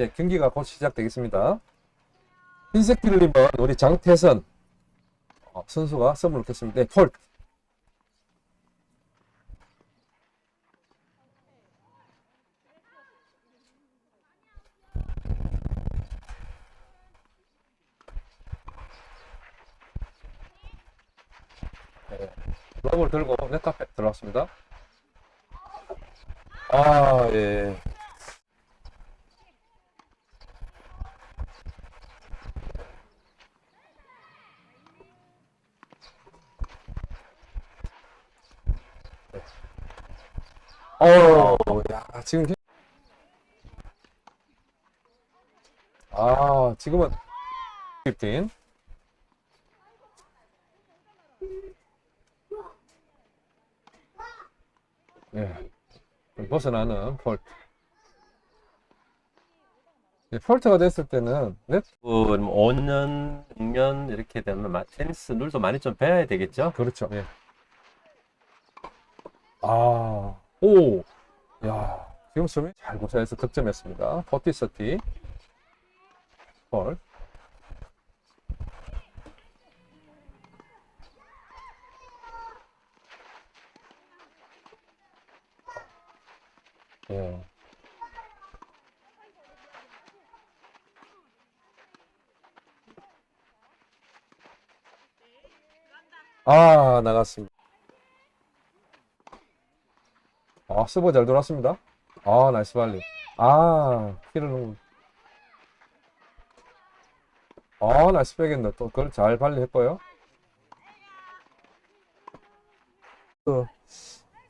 이제 경기가 곧 시작되겠습니다. 흰색 필름은 우리 장태선 어, 선수가 선을 놓겠습니다. 네, 폴. 네, 러브를 들고 네카페 들어왔습니다. 아, 예. 어, 야, 지금 게- 아, 지금은 15. 예. 좀 벗어나는 폴트. 예, 폴트가 됐을 때는 넷 5년, 6년 이렇게 되면 마- 테니스 룰도 많이 좀 배워야 되겠죠? 그렇죠. 예. 아, 오, 야, 지금 수미 잘 고사해서 득점했습니다. 포티 서티, 볼. 예. 아, 나갔습니다. 아, 서버 잘 돌았습니다. 아, 나이스 발리. 아, 키를 너무. 아, 나이스 백엔드. 또 그걸 잘 발리했고요. 또,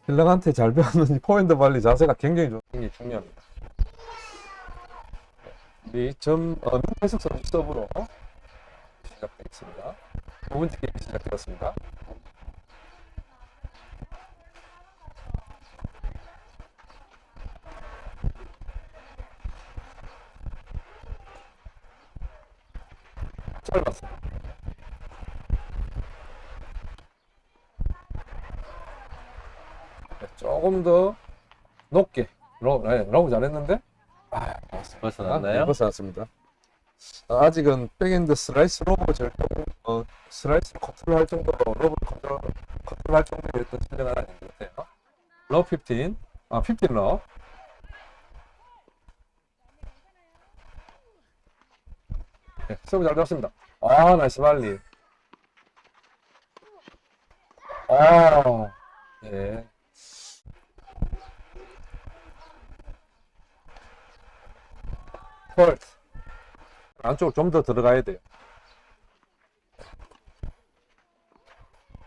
힐러한테 잘 배웠는지 포핸드 발리 자세가 굉장히 좋- 굉장히 중요합니다. 우리 점, 어, 해석 선수 서브로 시작되겠습니다. 두 번째 게임 시작되었습니다. 짧았어요. 네, 조금 더 높게 러브, 네, 러브 잘했는데 아, 벗어났나요? 벗어났습니다. 아, 아직은 백엔드 슬라이스 로브 절대 어, 슬라이스 컨트롤 할 정도로 러브 컨트롤 컨트롤 할 정도의 어떤 실력은 아닌 것 같아요. 러브 15, 아 15 러브. 네, 서브 잘 들었습니다. 아, 나이스 발리. 아, 예. 폴트. 안쪽으로 좀 더 들어가야 돼요.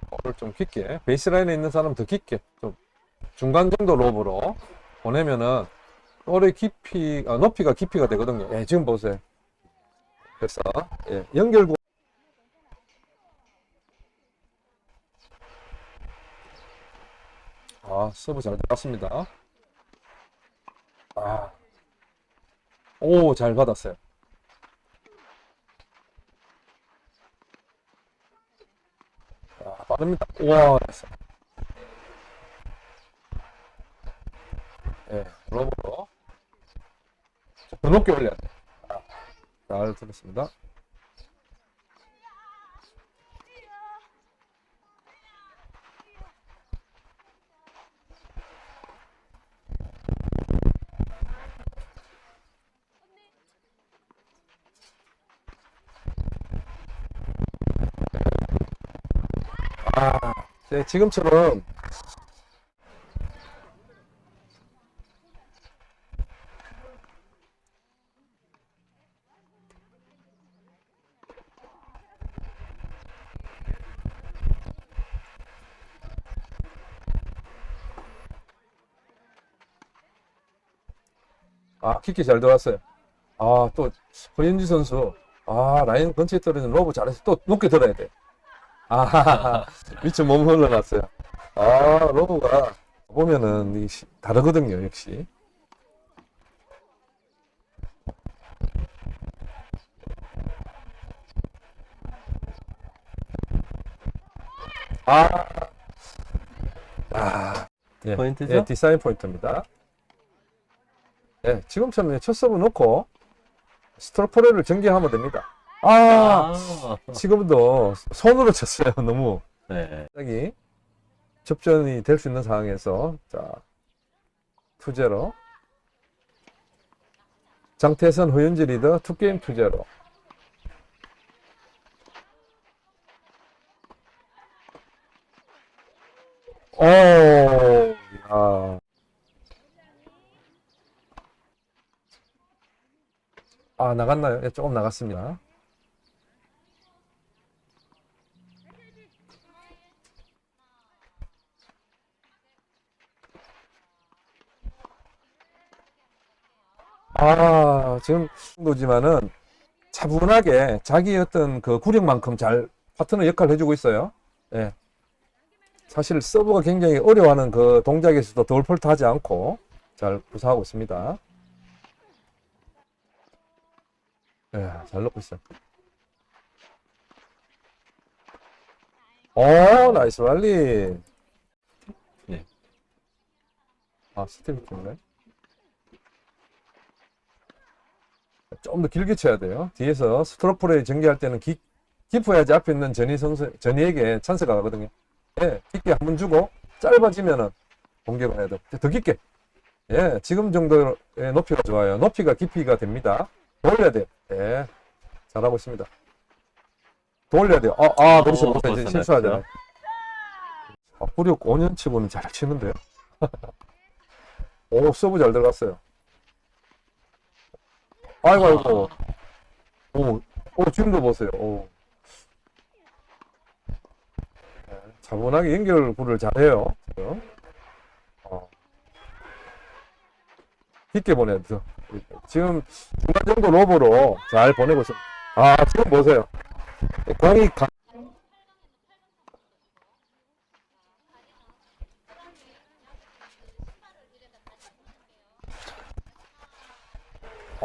볼을 좀 깊게, 베이스라인에 있는 사람 더 깊게, 좀 중간 정도 로브로 보내면은 볼의 깊이, 아, 높이가 깊이가 되거든요. 예, 지금 보세요. 그래서, 예, 연결고. 아, 서브 잘 들어갔습니다. 아, 오, 잘 받았어요. 아, 빠릅니다. 우와, 됐어. 예, 러브로. 더 높게 올려야 돼. 아, 잘 들었습니다. 아, 네, 지금처럼 아, 키키 잘 들어왔어요. 아, 또, 허윤지 선수. 아, 라인 근처에 떨어지는 로브 잘해서 또 높게 들어야 돼. 아, 미처 몸 흘러갔어요. 아, 로브가 보면은 다르거든요, 역시. 아, 아, 예, 포인트죠? 예, 디사인 포인트입니다. 예, 지금처럼 첫 서브 놓고 스트로포레를 전개하면 됩니다. 아, 아, 지금도 손으로 쳤어요. 너무. 네. 갑자기 접전이 될 수 있는 상황에서 자 투제로 장태선 허윤지 리더 투게임 투제로 오, 야. 아, 나갔나요? 예, 조금 나갔습니다. 아, 지금 거지만은 차분하게 자기 어떤 그 구력만큼 잘 파트너 역할을 해주고 있어요. 예. 사실 서브가 굉장히 어려워하는 그 동작에서도 덜폴트 하지 않고 잘 구사하고 있습니다. 예, 잘 넣고 있어요. 오, 나이스 발리. 네. 아, 스텝이 좋네. 좀 더 길게 쳐야 돼요. 뒤에서 스트로프를 전개할 때는 기, 깊어야지 앞에 있는 전희 선수, 전희에게 찬스가 가거든요. 예, 깊게 한 번 주고 짧아지면은 공격을 해야 돼. 더 깊게. 예, 지금 정도의 높이가 좋아요. 높이가 깊이가 됩니다. 돌려야 돼요. 예, 잘하고 있습니다. 돌려야 돼요. 아, 아, 그렇죠. 어. 이제. 실수하잖아요. 아, 구력 5년 치고는 잘 치는데요. 오, 서브 잘 들어갔어요. 아이고, 아이고. 오, 오, 지금도 보세요. 오. 네, 차분하게 연결구를 잘해요. 지금. 어. 깊게 보내야 돼. 지금 중간 정도 로브로 잘 보내고 있어요. 아, 지금 보세요. 공이 가...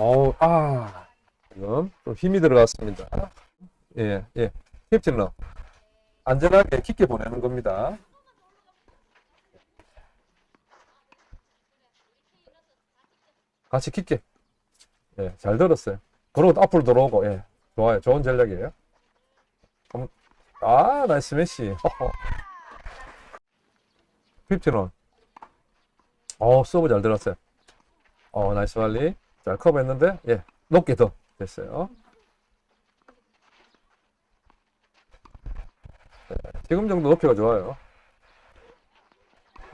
어우, 아, 지금 좀 힘이 들어갔습니다. 예, 예. 캡틴러. 안전하게 깊게 보내는 겁니다. 같이 깊게. 예, 잘 들었어요. 그러고 앞으로 들어오고, 예. 좋아요. 좋은 전략이에요. 한번- 아, 나이스 메시. 캡틴원. 어, 서브 잘 들었어요. 어, 나이스 발리. 잘 커버 했는데, 예, 높게 더 됐어요. 네, 지금 정도 높이가 좋아요.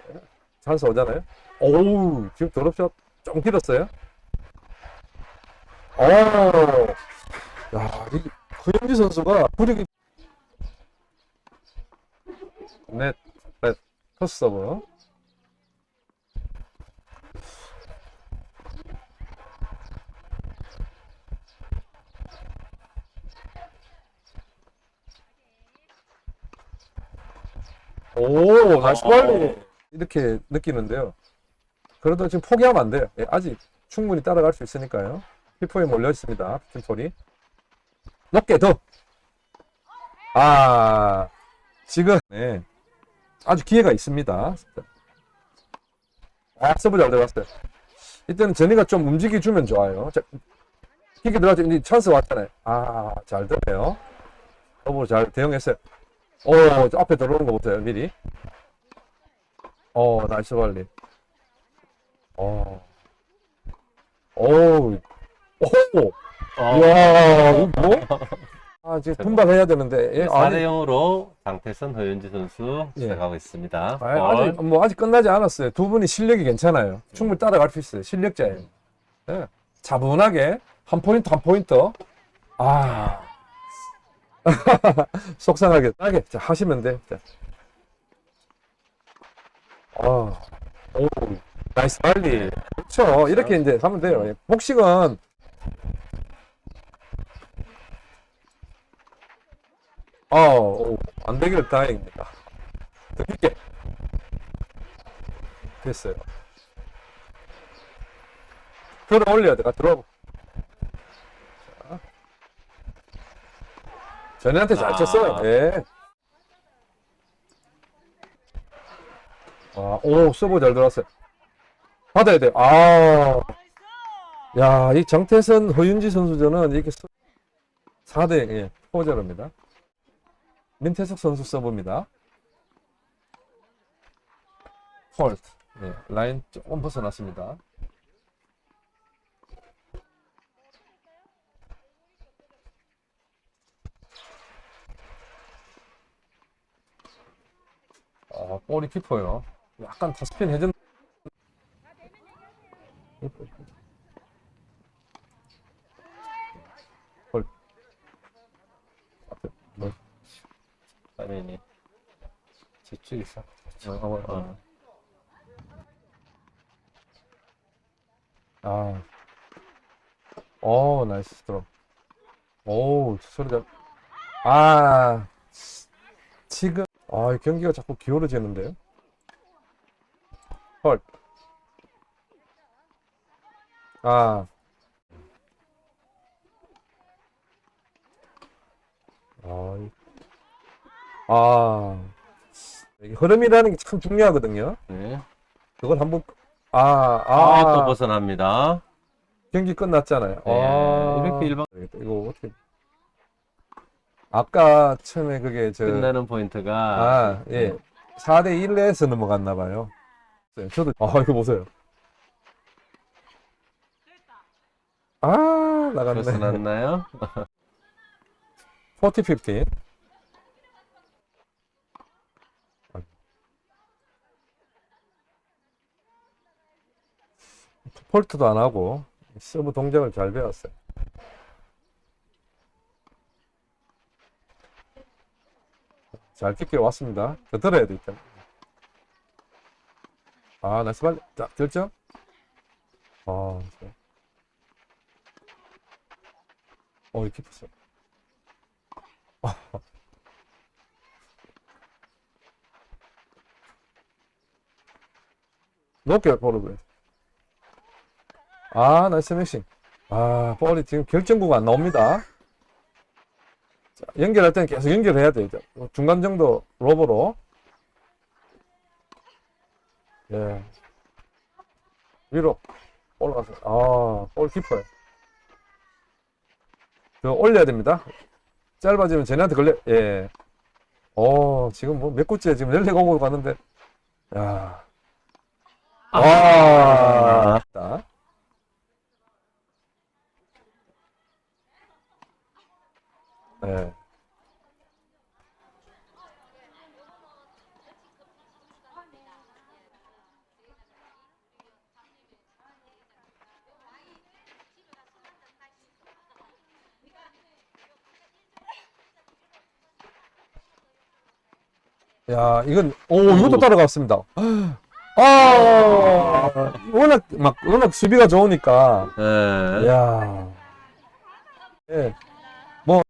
네, 찬스 오잖아요. 오우, 지금 드롭샷 좀 길었어요. 오, 야, 이 허영지 선수가 구력이 넷, 넷, 퍼스 서브. 오, 나이스 발리. 이렇게 느끼는데요. 그래도 지금 포기하면 안 돼요. 예, 아직 충분히 따라갈 수 있으니까요. 피포에 몰려 있습니다. 팀폴이. 높게 더. 아, 지금, 네. 아주 기회가 있습니다. 아, 서브 잘 들어갔어요. 이때는 전이가 좀 움직여주면 좋아요. 자, 킥이 들어가죠. 이제 찬스 왔잖아요. 아, 잘 되네요. 서브 잘 대응했어요. 오, 저 앞에 들어오는 거 보세요, 미리. 어, 나이스 발리. 어. 오, 오, 어, 이야, 이거 뭐? 아, 지금 분발해야 되는데, 예, 4대 아니, 0으로 장태선 허윤지 선수 예. 시작하고 있습니다. 아, 아직, 뭐, 아직 끝나지 않았어요. 두 분이 실력이 괜찮아요. 충분히 따라갈 수 있어요. 실력자예요. 예. 차분하게, 한 포인트, 한 포인트. 아. 속상하게, 하게 자, 하시면 돼. 자. 아, 오, 나이스 발리. 그렇죠. 이렇게 이제 하면 돼요. 예. 복식은 어, 오, 안 되길 다행입니다. 더 깊게. 됐어요. 들어 올려야 돼. 가 들어. 전희한테 잘 아. 쳤어요. 예. 아, 오, 서브 잘 들어왔어요. 받아야 돼. 아, 야, 이 정태선, 허윤지 선수전은 이렇게 4대 0의 포자입니다. 민태석 선수 서브입니다. 폴트. 네, 라인 조금 벗어났습니다. 아, 볼이 깊어요. 약간 타스핀 해준. 볼. 앞에, 뭐, 화면이 저쪽에서. 어, 어, 어. 어. 아. 오, 나이스 스트로크. 오, 소리 잘. 아, 지금, 아, 이 경기가 자꾸 기울어지는데요? 헐. 아. 아, 이- 아. 흐름이라는 게 참 중요하거든요. 네. 그걸 한번, 아, 아, 아, 또 벗어납니다. 경기 끝났잖아요. 네. 아, 이렇게 일반. 이거 어떻게. 아까 처음에 그게 저, 끝나는 포인트가 아, 예. 4대 1에서 넘어갔나 봐요. 네, 저도, 아, 이거 보세요. 아, 나갔네. 벗어났나요? 40, 15. 폴트도 안 하고 서브 동작을 잘 배웠어요. 잘 끼게 왔습니다. 더 들어야 돼, 일단. 아, 나이스 발. 자, 결정. 아, 좋아. 어, 이렇게 었어 높게 볼을 왜. 아, 나이스 맥싱. 아, 볼이 지금 결정구가 안 나옵니다. 자, 연결할 때는 계속 연결해야 돼요. 이제. 중간 정도 로버로. 예. 위로 올라가서. 아, 볼 깊어요. 더 올려야 됩니다. 짧아지면 쟤네한테 걸려, 예. 어, 지금 뭐 몇 구째 지금 렐레가 오고 가는데. 야. 아. 자. 네. 야, 이건, 오, 이것도 따라갔습니다. 아, 워낙, 막, 워낙 수비가 좋으니까. 네. 야 예. 뭐,